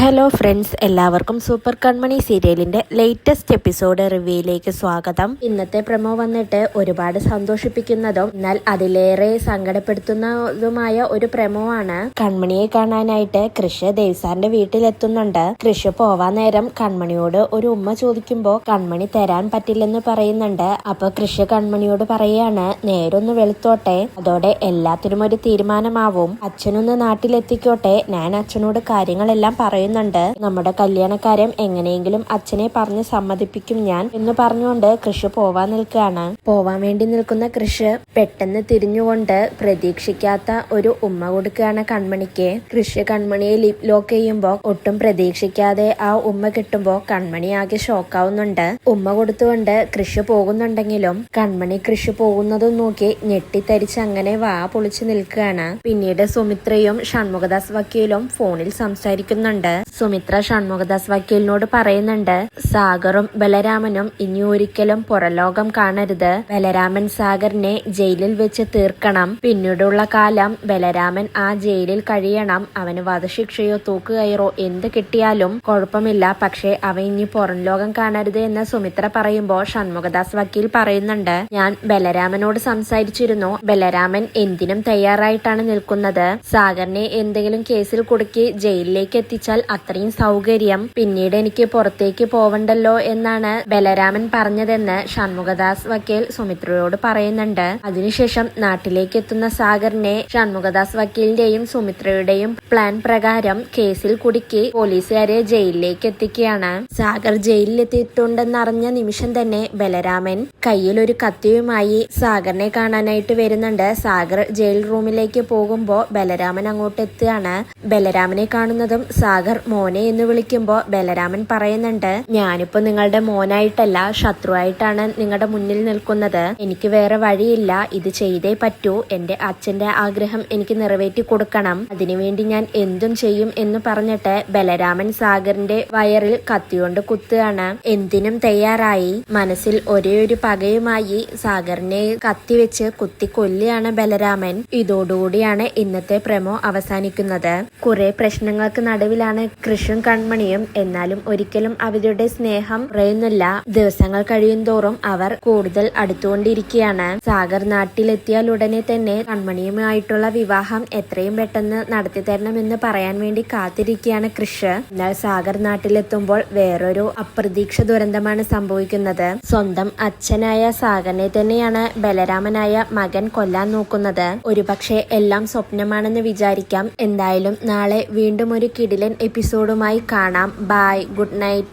Hello friends എല്ലാവർക്കും super Kanmani സീരിയലിന്റെ latest episode റിവ്യൂയിലേക്ക് സ്വാഗതം. ഇന്നത്തെ പ്രമോ വന്നിട്ട് ഒരുപാട് സന്തോഷിപ്പിക്കുന്നതും എന്നാൽ അതിലേറെ സങ്കടപ്പെടുത്തുന്നതുമായ ഒരു പ്രമോ ആണ്. കൺമണിയെ കാണാനായിട്ട് കൃഷ് ദേവ്സാറിന്റെ വീട്ടിലെത്തുന്നുണ്ട്. കൃഷ് പോവാൻ നേരം കൺമണിയോട് ഒരു ഉമ്മ ചോദിക്കുമ്പോൾ കൺമണി തരാൻ പറ്റില്ലെന്ന് പറയുന്നുണ്ട്. അപ്പൊ കൃഷ് കൺമണിയോട് പറയാണ് നേരൊന്ന് വെളുത്തോട്ടെ അതോടെ എല്ലാത്തിനും ഒരു തീരുമാനമാവും. അച്ഛനൊന്ന് നാട്ടിലെത്തിക്കോട്ടെ ഞാൻ അച്ഛനോട് കാര്യങ്ങളെല്ലാം പറയുന്നുണ്ട്. നമ്മുടെ കല്യാണക്കാര്യം എങ്ങനെയെങ്കിലും അച്ഛനെ പറഞ്ഞ് സമ്മതിപ്പിക്കും ഞാൻ എന്ന് പറഞ്ഞുകൊണ്ട് കൃഷ് പോവാൻ നിൽക്കുകയാണ്. പോവാൻ വേണ്ടി നിൽക്കുന്ന കൃഷ് പെട്ടെന്ന് തിരിഞ്ഞുകൊണ്ട് പ്രതീക്ഷിക്കാത്ത ഒരു ഉമ്മ കൊടുക്കുകയാണ് കൺമണിക്ക്. കൃഷ് കൺമണിയെ ലിപ് ലോക്ക് ചെയ്യുമ്പോൾ ഒട്ടും പ്രതീക്ഷിക്കാതെ ആ ഉമ്മ കിട്ടുമ്പോ കൺമണി ആകെ ഷോക്കാവുന്നുണ്ട് ഉമ്മ കൊടുത്തുകൊണ്ട് കൃഷി പോകുന്നുണ്ടെങ്കിലും കൺമണി കൃഷി പോകുന്നതും നോക്കി ഞെട്ടിത്തരിച്ച് അങ്ങനെ വാ പൊളിച്ചു നിൽക്കുകയാണ്. പിന്നീട് സുമിത്രയും ഷൺമുഖദാസ് വക്കീലും ഫോണിൽ സംസാരിക്കുന്നുണ്ട്. സുമിത്ര ഷൺമുഖദാസ് വക്കീലിനോട് പറയുന്നുണ്ട് സാഗറും ബലരാമനും ഇനി ഒരിക്കലും പുറലോകം കാണരുത്. ബലരാമൻ സാഗറിനെ ജയിലിൽ വെച്ച് തീർക്കണം. പിന്നീടുള്ള കാലം ബലരാമൻ ആ ജയിലിൽ കഴിയണം. അവന് വധശിക്ഷയോ തൂക്കുകയറോ എന്ത് കിട്ടിയാലും കുഴപ്പമില്ല. പക്ഷേ അവ ഇനി പുറം ലോകം കാണരുത് എന്ന് സുമിത്ര പറയുമ്പോൾ ഷൺമുഖദാസ് വക്കീൽ പറയുന്നുണ്ട് ഞാൻ ബലരാമനോട് സംസാരിച്ചിരുന്നു. ബലരാമൻ എന്തിനും തയ്യാറായിട്ടാണ് നിൽക്കുന്നത്. സാഗറിനെ എന്തെങ്കിലും കേസിൽ കുടുക്കി ജയിലിലേക്ക് എത്തിച്ചാൽ അത്രയും സൗകര്യം പിന്നീട് എനിക്ക് പുറത്തേക്ക് പോവണ്ടല്ലോ എന്നാണ് ബലരാമൻ പറഞ്ഞതെന്ന് ഷൺമുഖദാസ് വക്കീൽ സുമിത്രയോട് പറയുന്നുണ്ട്. അതിനുശേഷം നാട്ടിലേക്ക് എത്തുന്ന സാഗറിനെ ഷൺമുഖദാസ് വക്കീലിന്റെയും സുമിത്രയുടെയും പ്ലാൻ പ്രകാരം കേസിൽ കുടുക്കി പോലീസുകാരെ ജയിലിലേക്ക് എത്തിക്കുകയാണ്. സാഗർ ജയിലിലെത്തിയിട്ടുണ്ടെന്നറിഞ്ഞ നിമിഷം തന്നെ ബലരാമൻ കയ്യിൽ ഒരു കത്തിയുമായി സാഗറിനെ കാണാനായിട്ട് വരുന്നുണ്ട്. സാഗർ ജയിൽ റൂമിലേക്ക് പോകുമ്പോ ബലരാമൻ അങ്ങോട്ട് എത്തുകയാണ് ബലരാമനെ കാണുന്നതും സാഗർ മോനെ എന്ന് വിളിക്കുമ്പോ ബലരാമൻ പറയുന്നുണ്ട് ഞാനിപ്പോ നിങ്ങളുടെ മോനായിട്ടല്ല ശത്രുവായിട്ടാണ് നിങ്ങളുടെ മുന്നിൽ നിൽക്കുന്നത്. എനിക്ക് വേറെ വഴിയില്ല ഇത് ചെയ്തേ പറ്റൂ. എന്റെ അച്ഛന്റെ ആഗ്രഹം എനിക്ക് നിറവേറ്റി കൊടുക്കണം. അതിനുവേണ്ടി ഞാൻ എന്തും ചെയ്യും എന്ന് പറഞ്ഞിട്ട് ബലരാമൻ സാഗറിന്റെ വയറിൽ കത്തിയോണ്ട് കുത്തുകയാണ്. എന്തിനും തയ്യാറായി. മനസ്സിൽ ഒരേ ഒരു പകയുമായി സാഗറിനെ കത്തിവെച്ച് കുത്തി കൊല്ലുകയാണ് ബലരാമൻ. ഇതോടുകൂടിയാണ് ഇന്നത്തെ പ്രമോ അവസാനിക്കുന്നത്. കുറെ പ്രശ്നങ്ങൾക്ക് നടുവിലാണ് കൃഷും കൺമണിയും എന്നാലും ഒരിക്കലും അവരുടെ സ്നേഹം കുറയുന്നില്ല ദിവസങ്ങൾ കഴിയുന്തോറും അവർ കൂടുതൽ അടുത്തുകൊണ്ടിരിക്കുകയാണ്. സാഗർ നാട്ടിലെത്തിയാൽ ഉടനെ തന്നെ കൺമണിയുമായിട്ടുള്ള വിവാഹം എത്രയും പെട്ടെന്ന് നടത്തി തരണമെന്ന് പറയാൻ വേണ്ടി കാത്തിരിക്കുകയാണ് കൃഷ് എന്നാൽ സാഗർ നാട്ടിലെത്തുമ്പോൾ വേറൊരു അപ്രതീക്ഷ ദുരന്തമാണ് സംഭവിക്കുന്നത്. സ്വന്തം അച്ഛനായ സാഗറിനെ തന്നെയാണ് ബലരാമനായ മകൻ കൊല്ലാൻ നോക്കുന്നത്. ഒരുപക്ഷെ എല്ലാം സ്വപ്നമാണെന്ന് വിചാരിക്കാം. എന്തായാലും നാളെ വീണ്ടും ഒരു കിടിലൻ എപ്പിസോഡുമായി കാണാം. Bye good night